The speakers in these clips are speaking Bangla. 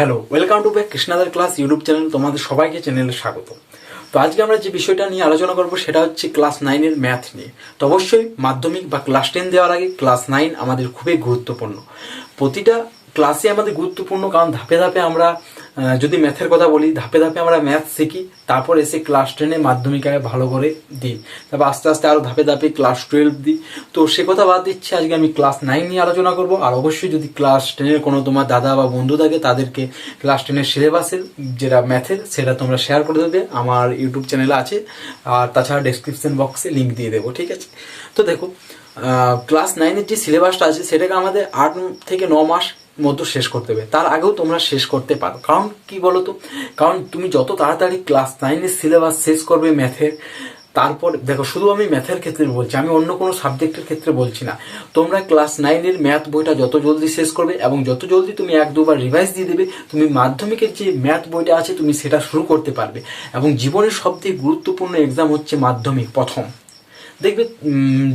হ্যালো ওয়েলকাম টু ব্যাক কৃষ্ণাদার ক্লাস ইউটিউব চ্যানেল তোমাদের সবাইকে চ্যানেলে স্বাগত। তো আজকে আমরা যে বিষয়টা নিয়ে আলোচনা করব সেটা হচ্ছে ক্লাস নাইনের ম্যাথ নিয়ে। তো অবশ্যই মাধ্যমিক বা ক্লাস টেন দেওয়ার আগে ক্লাস নাইন আমাদের খুবই গুরুত্বপূর্ণ। প্রতিটা ক্লাসে আমাদের গুরুত্বপূর্ণ, কারণ ধাপে ধাপে আমরা যদি ম্যাথের কথা বলি, ধাপে ধাপে আমরা ম্যাথ শিখি, তারপর এসে ক্লাস টেনে মাধ্যমিক আগে ভালো করে দিই। তারপর আস্তে আস্তে আরও ধাপে ধাপে ক্লাস টুয়েলভ দিই। তো সে কথা বাদ দিচ্ছি, আজকে আমি ক্লাস নাইন নিয়ে আলোচনা করব। আর অবশ্যই যদি ক্লাস টেনের কোনো তোমার দাদা বা বন্ধু থাকে, তাদেরকে ক্লাস টেনের সিলেবাসের যেটা ম্যাথের সেটা তোমরা শেয়ার করে দেবে। আমার ইউটিউব চ্যানেলে আছে, আর তাছাড়া ডেসক্রিপশন বক্সে লিঙ্ক দিয়ে দেবো, ঠিক আছে? তো দেখো ক্লাস নাইনের যে সিলেবাসটা আছে, সেটাকে আমাদের আট থেকে ন মাস মধ্যে শেষ করতে হবে। তার আগেও তোমরা শেষ করতে পারো। কারণ কি বলো তো কারণ তুমি যত তাড়াতাড়ি ক্লাস নাইনের সিলেবাস শেষ করবে ম্যাথের তারপর দেখো, শুধু আমি ম্যাথের ক্ষেত্রে বলছি, আমি অন্য কোনো সাবজেক্টের ক্ষেত্রে বলছি না। তোমরা ক্লাস নাইনের ম্যাথ বইটা যত জলদি শেষ করবে এবং যত জলদি তুমি এক দুবার রিভাইজ দিয়ে দেবে, তুমি মাধ্যমিকের যে ম্যাথ বইটা আছে, তুমি সেটা শুরু করতে পারবে। এবং জীবনের সবথেকে গুরুত্বপূর্ণ এক্সাম হচ্ছে মাধ্যমিক, প্রথম। দেখবে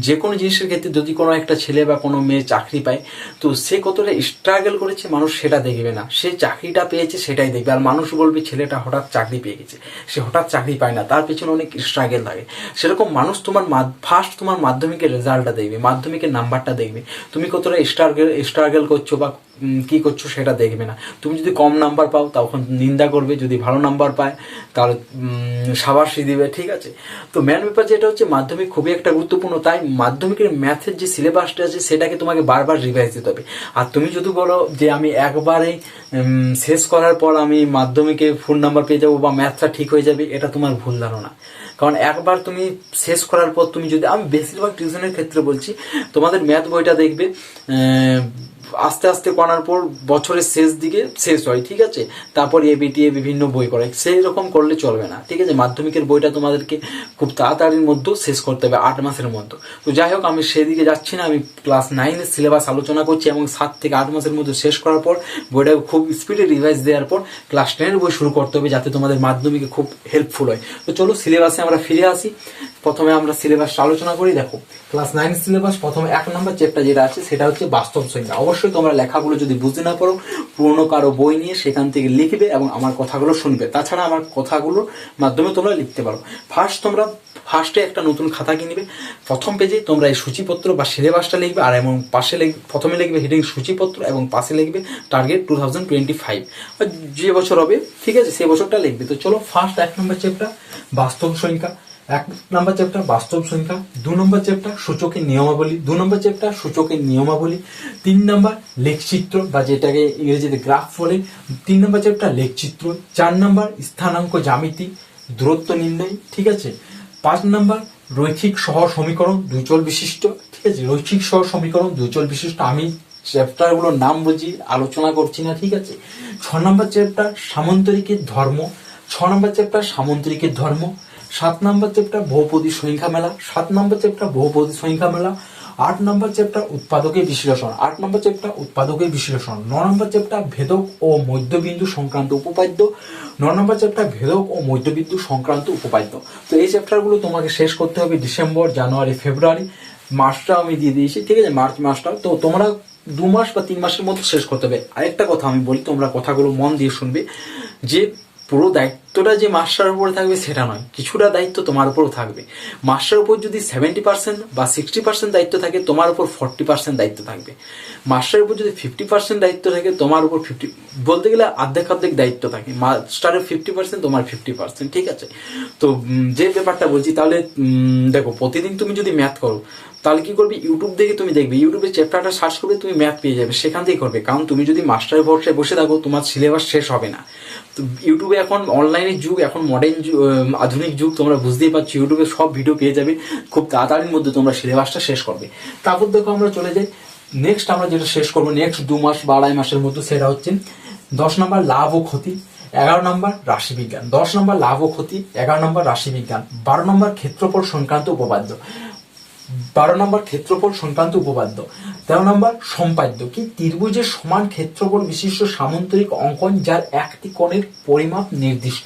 যে কোনো জিনিসের ক্ষেত্রে যদি কোনো একটা ছেলে বা কোনো মেয়ে চাকরি পায়, তো সে কতটা স্ট্রাগল করেছে মানুষ সেটা দেখবে না। সে চাকরিটা পেয়েছে সেটাই দেখবে। আর মানুষ বলবে, ছেলেটা হঠাৎ চাকরি পেয়ে গেছে। সে হঠাৎ চাকরি পায় না। তার পেছনে অনেক স্ট্রাগল লাগে। সেরকম মানুষ তোমার ফার্স্ট তোমার মাধ্যমিকের রেজাল্টটা দেখবে, মাধ্যমিকের নাম্বারটা দেখবে। তুমি কতটা স্ট্রাগল স্ট্রাগল করছ বা কি করছ সেটা দেখবে না। তুমি যদি কম নাম্বার পাও, তখন নিন্দা করবে। যদি ভালো নাম্বার পায়, তাহলে সাবাসি দিবে, ঠিক আছে? তো ম্যান ব্যাপার যেটা হচ্ছে, মাধ্যমিক খুবই একটা গুরুত্বপূর্ণ। তাই মাধ্যমিকের ম্যাথের যে সিলেবাসটা আছে, সেটাকে তোমাকে বারবার রিভাইজ দিতে হবে। আর তুমি যদি বলো যে আমি একবারে শেষ করার পর আমি মাধ্যমিকে ফুল নাম্বার পেয়ে যাব বা ম্যাথটা ঠিক হয়ে যাবে, এটা তোমার ভুল ধারণা। কারণ একবার তুমি শেষ করার পর তুমি যদি, আমি বেশিরভাগ টিউশনের ক্ষেত্রে বলছি, তোমাদের ম্যাথ বইটা দেখবে আস্তে আস্তে করার পর বছরের শেষ দিকে শেষ হয়, ঠিক আছে? তারপর এবিটিএ বিভিন্ন বই করে। সেই রকম করলে চলবে না, ঠিক আছে? মাধ্যমিকের বইটা তোমাদেরকে খুব তাড়াতাড়ির মধ্যেও শেষ করতে হবে, আট মাসের মধ্যে তো যাই হোক, আমি সেদিকে যাচ্ছি না, আমি ক্লাস নাইনের সিলেবাস আলোচনা করছি এবং সাত থেকে আট মাসের মধ্যে শেষ করার পর বইটা খুব স্পিডে রিভাইজ দেওয়ার পর ক্লাস টেনের বই শুরু করতে হবে, যাতে তোমাদের মাধ্যমিকে খুব হেল্পফুল হয়। তো চলো সিলেবাসে আমরা ফিরে আসি। প্রথমে আমরা সিলেবাসটা আলোচনা করি, দেখো ক্লাস নাইন সিলেবাস প্রথমে এক নম্বর চ্যাপ্টার যেটা আছে, সেটা হচ্ছে বাস্তব সংখ্যা অবশ্যই তোমরা লেখাগুলো যদি বুঝতে না পারো, পুরনো কারও বই নিয়ে সেখান থেকে লিখবে এবং আমার কথাগুলো শুনবে। তাছাড়া আমার কথাগুলোর মাধ্যমে তোমরা লিখতে পারো। ফার্স্ট তোমরা ফার্স্টে একটা নতুন খাতা কিনবে। প্রথম পেজে তোমরা এই সূচিপত্র বা সিলেবাসটা লিখবে, আর এবং পাশে লিখবে প্রথমে লিখবে হেডিং সূচিপত্র এবং পাশে লিখবে target two thousand twenty five যে বছর হবে, ঠিক আছে, সে বছরটা লিখবে। তো চলো ফার্স্ট এক নম্বর চ্যাপ্টার বাস্তব সংখ্যা এক নম্বর চ্যাপ্টার বাস্তব সংখ্যা, দু নম্বর চ্যাপ্টার সূচকের নিয়মাবলী, দু নম্বর চ্যাপ্টার সূচকের নিয়মাবলী, তিন নম্বর লেখচিত্র, বা যেটাকে ইংরেজিতে গ্রাফ বলে, তিন নম্বর চ্যাপ্টার লেখচিত্র, চার নম্বর স্থানাঙ্ক জ্যামিতি, দূরত্ব নির্ণয়, ঠিক আছে? পাঁচ নম্বর রৈখিক সহ সমীকরণ, দুচল বিশিষ্ট, ঠিক আছে? রৈখিক সহ সমীকরণ দুইচল বিশিষ্ট, আমি চ্যাপ্টারগুলোর নাম বুঝি, আলোচনা করছি না, ঠিক আছে? ছ নম্বর চ্যাপ্টার সামন্তরিকের ধর্ম, ছ নম্বর চ্যাপ্টার সামন্তরিকের ধর্ম সাত নম্বর চ্যাপ্টার, বহুপদী সংখ্যা মেলা। সাত নম্বর চ্যাপ্টার, বহুপদী সংখ্যা মেলা। আট নম্বর চ্যাপ্টার, উৎপাদকের বিশ্লেষণ। আট নম্বর চ্যাপ্টার, উৎপাদকের বিশ্লেষণ। ন নম্বর চ্যাপ্টার, ভেদক ও মধ্যবিন্দু সংক্রান্ত উপপাদ্য। ন নম্বর চ্যাপ্টার, ভেদক ও মধ্যবিন্দু সংক্রান্ত উপপাদ্য। তো এই চ্যাপ্টারগুলো তোমাকে শেষ করতে হবে ডিসেম্বর, জানুয়ারি, ফেব্রুয়ারি। মাসটা আমি দিয়ে দিয়েছি, ঠিক আছে? মার্চ মাসটা। তো তোমরা দু মাস বা তিন মাসের মধ্যে শেষ করতে হবে। আরেকটা কথা আমি বলি, তোমরা কথাগুলো মন দিয়ে শুনবে যে পুরো দায়িত্বটা যে মাস্টার উপরে থাকবে সেটা নয়, কিছুটা দায়িত্ব তোমার উপরও থাকবে। মাস্টার উপর যদি সেভেন্টি পার্সেন্ট বা সিক্সটি পার্সেন্ট দায়িত্ব থাকে, তোমার উপর ফর্টি পার্সেন্ট দায়িত্ব থাকবে। মাস্টারের উপর যদি ফিফটি পার্সেন্ট দায়িত্ব থাকে, তোমার উপর ফিফটি বলতে গেলে অর্ধেক অর্ধেক দায়িত্ব থাকে। মাস্টারের ফিফটি পার্সেন্ট তোমার ফিফটি পার্সেন্ট ঠিক আছে? তো যে ব্যাপারটা বলছি, তাহলে দেখো, প্রতিদিন তুমি যদি ম্যাথ করো তাহলে কি করবে? ইউটিউব দেখে তুমি দেখবে। ইউটিউবে চ্যাপ্টারটা সার্চ করবে, তুমি ম্যাথ পেয়ে যাবে। সেখান থেকেই করবে। কারণ তুমি যদি মাস্টার ভরসায় বসে থাকো, তোমার সিলেবাস শেষ হবে না। তো ইউটিউবে এখন অনলাইনের যুগ, এখন মডার্ন আধুনিক যুগ, তোমরা বুঝতেই পারছ ইউটিউবে সব ভিডিও পেয়ে যাবে। খুব তাড়াতাড়ির মধ্যে তোমরা সিলেবাসটা শেষ করবে। তারপর দেখো আমরা চলে যাই। নেক্সট আমরা যেটা শেষ করব নেক্সট দু মাস বা আড়াই মাসের মধ্যে সেটা হচ্ছে দশ নম্বর লাভ ও ক্ষতি, এগারো নম্বর রাশিবিজ্ঞান দশ নম্বর লাভ ও ক্ষতি, এগারো নম্বর রাশিবিজ্ঞান বারো নম্বর ক্ষেত্রফল সংক্রান্ত উপপাদ্য। বারো নম্বর ক্ষেত্রফল সংক্রান্ত উপপাদ্য, তেরো নম্বর সম্পাদ্য, কি ত্রিভুজের সমান ক্ষেত্রফল বিশিষ্ট সামন্তরিক অঙ্কন যার একটি কোণের পরিমাপ নির্দিষ্ট।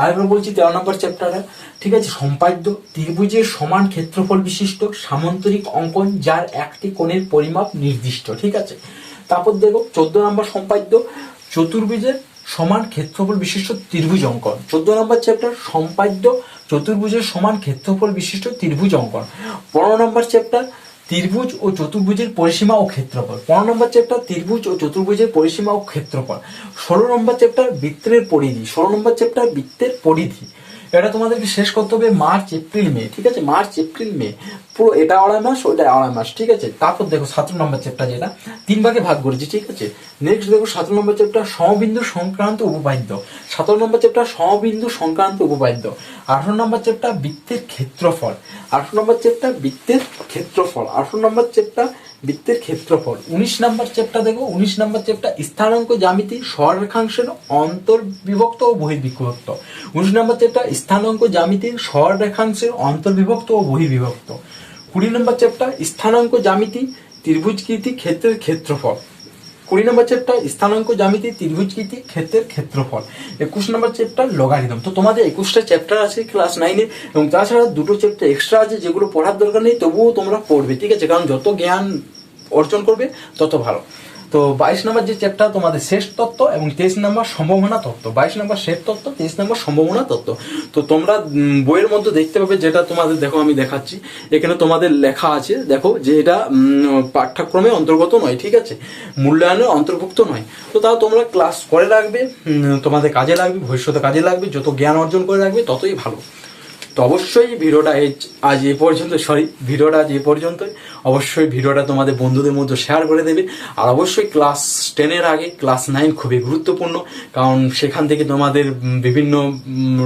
আরেকবার বলছি তেরো নম্বর চ্যাপ্টারে ঠিক আছে, সম্পাদ্য, ত্রিভুজের সমান ক্ষেত্রফল বিশিষ্ট সামন্তরিক অঙ্কন যার একটি কোণের পরিমাপ নির্দিষ্ট, ঠিক আছে? তারপর দেখো, চোদ্দ নম্বর সম্পাদ্য, চতুর্ভুজের সমান ক্ষেত্রফল বিশিষ্ট ত্রিভুজ অঙ্কন। চোদ্দ নম্বর চ্যাপ্টার সম্পাদ্য চতুর্ভুজের সমান ক্ষেত্রফল বিশিষ্ট ত্রিভুজ অঙ্কন। পনেরো নম্বর চ্যাপ্টার ত্রিভুজ ও চতুর্ভুজের পরিসীমা ও ক্ষেত্রফল। পনেরো নম্বর চ্যাপ্টার ত্রিভুজ ও চতুর্ভুজের পরিসীমা ও ক্ষেত্রফল। ষোলো নম্বর চ্যাপ্টার বৃত্তের পরিধি। ষোলো নম্বর চ্যাপ্টার বৃত্তের পরিধি। এটা তোমাদেরকে শেষ করতে হবে মার্চ, এপ্রিল, মে, ঠিক আছে? March, April, May. পুরো এটা আড়াই মাস ওটা আড়াই মাস, ঠিক আছে? তারপর দেখো সতেরো নম্বর চ্যাপ্টার যেটা। তিন ভাগে ভাগ করেছি, ঠিক আছে? নেক্সট দেখো সতেরো নম্বর চ্যাপ্টার সমবিন্দু সংক্রান্ত উপপাদ্য। সতেরো নম্বর চ্যাপ্টার সমবিন্দু সংক্রান্ত উপপাদ্য। আঠারো নম্বর চ্যাপ্টার বৃত্তের ক্ষেত্রফল। আঠারো নম্বর চ্যাপ্টার বৃত্তের ক্ষেত্রফল। আঠারো নম্বর চ্যাপ্টার বৃত্তের ক্ষেত্রফল। উনিশ নম্বর চ্যাপ্টার দেখো, উনিশ নম্বর চ্যাপ্টার স্থানাঙ্ক জ্যামিতি স্বরেখাংশের অন্তর্বিভক্ত ও বহির্বিভক্ত। উনিশ নম্বর চ্যাপ্টার স্থানাঙ্ক জ্যামিতির স্বরেখাংশের অন্তর্বিভক্ত ও বহির্বিভক্ত। কুড়ি নম্বর চ্যাপ্টার স্থানাঙ্ক জ্যামিতি ত্রিভুজকৃতি ক্ষেত্রের ক্ষেত্রফল। কুড়ি নম্বর চ্যাপ্টার স্থানাঙ্ক জ্যামিতি, ত্রিভুজকৃতি, ক্ষেত্রের ক্ষেত্রফল। একুশ নম্বর চ্যাপ্টার লগারিদম তো তোমাদের একুশটা চ্যাপ্টার আছে ক্লাস নাইনে এবং তাছাড়া দুটো চ্যাপ্টার এক্সট্রা আছে যেগুলো পড়ার দরকার নেই, তবুও তোমরা পড়বে, ঠিক আছে? কারণ যত জ্ঞান অর্জন করবে, তত ভালো। তো বাইশ নম্বর যে চ্যাপ্টার তোমাদের শেষ তত্ত্ব এবং তেইশ নম্বর সম্ভাবনা তত্ত্ব। বাইশ নম্বর শেষ তত্ত্ব, তেইশ নম্বর সম্ভাবনা তত্ত্ব। তো তোমরা বইয়ের মধ্যে দেখতে পাবে যেটা তোমাদের, দেখো আমি দেখাচ্ছি। এখানে তোমাদের লেখা আছে, দেখো যে এটা পাঠ্যক্রমে অন্তর্গত নয়, ঠিক আছে? মূল্যায়নের অন্তর্ভুক্ত নয়। তো তাও তোমরা ক্লাস করে রাখবে তোমাদের কাজে লাগবে, ভবিষ্যতে কাজে লাগবে, যত জ্ঞান অর্জন করে রাখবে, ততই ভালো। তো অবশ্যই ভিডিওটা এই- আজ এ পর্যন্ত সরি ভিডিওটা আজ এ পর্যন্তই। অবশ্যই ভিডিওটা তোমাদের বন্ধুদের মধ্যে শেয়ার করে দেবে। আর অবশ্যই ক্লাস টেনের আগে ক্লাস নাইন খুবই গুরুত্বপূর্ণ, কারণ সেখান থেকে তোমাদের বিভিন্ন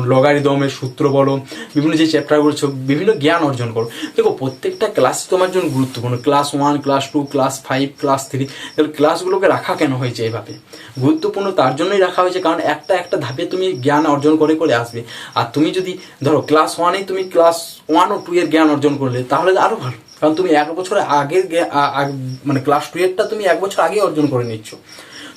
লগারিদমের সূত্র বলো, বিভিন্ন যে চ্যাপ্টারগুলো বিভিন্ন জ্ঞান অর্জন করো। দেখো প্রত্যেকটা ক্লাস তোমার জন্য গুরুত্বপূর্ণ। Class one class two class five class three তাহলে ক্লাসগুলোকে রাখা কেন হয়েছে এইভাবে গুরুত্বপূর্ণ তার জন্যই রাখা হয়েছে, কারণ একটা একটা ধাপে তুমি জ্ঞান অর্জন করে করে আসবে। আর তুমি যদি ধরো ক্লাস ওয়ানে তুমি ক্লাস ওয়ান ও টু এর জ্ঞান অর্জন করলে, তাহলে আরও ভালো। কারণ তুমি এক বছর আগ- মানে ক্লাস টু এরটা তুমি এক বছর আগে অর্জন করে নিচ্ছ।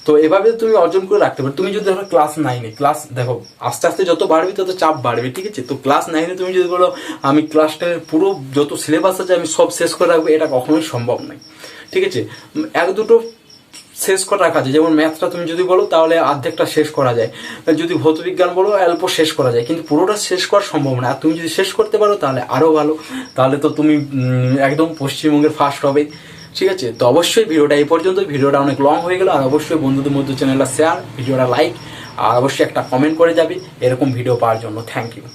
তো এভাবে তুমি অর্জন করে রাখতে পারো। তুমি যদি ধরো ক্লাস নাইনে ক্লাস দেখো, আস্তে আস্তে যত বাড়বে তত চাপ বাড়বে, ঠিক আছে? তো ক্লাস নাইনে তুমি যদি বলো, আমি ক্লাস টেনের পুরো যত সিলেবাস আছে আমি সব শেষ করে রাখব, এটা কখনোই সম্ভব নয়, ঠিক আছে? এক দুটো শেষ করা রাখা যায় যেমন ম্যাথটা তুমি যদি বলো, তাহলে অর্ধেকটা শেষ করা যায়। যদি ভৌতবিজ্ঞান বলো, অল্প শেষ করা যায়। কিন্তু পুরোটা শেষ করা সম্ভব না আর তুমি যদি শেষ করতে পারো, তাহলে আরও ভালো। তাহলে তো তুমি একদম পশ্চিমবঙ্গের ফার্স্ট হবে ঠিক আছে? তো অবশ্যই ভিডিওটা এই পর্যন্ত। ভিডিওটা অনেক লং হয়ে গেল, আর অবশ্যই বন্ধুদের মধ্যে চ্যানেলটা শেয়ার ভিডিওটা লাইক আর অবশ্যই একটা কমেন্ট করে যাবে, এরকম ভিডিও পাওয়ার জন্য। Thank you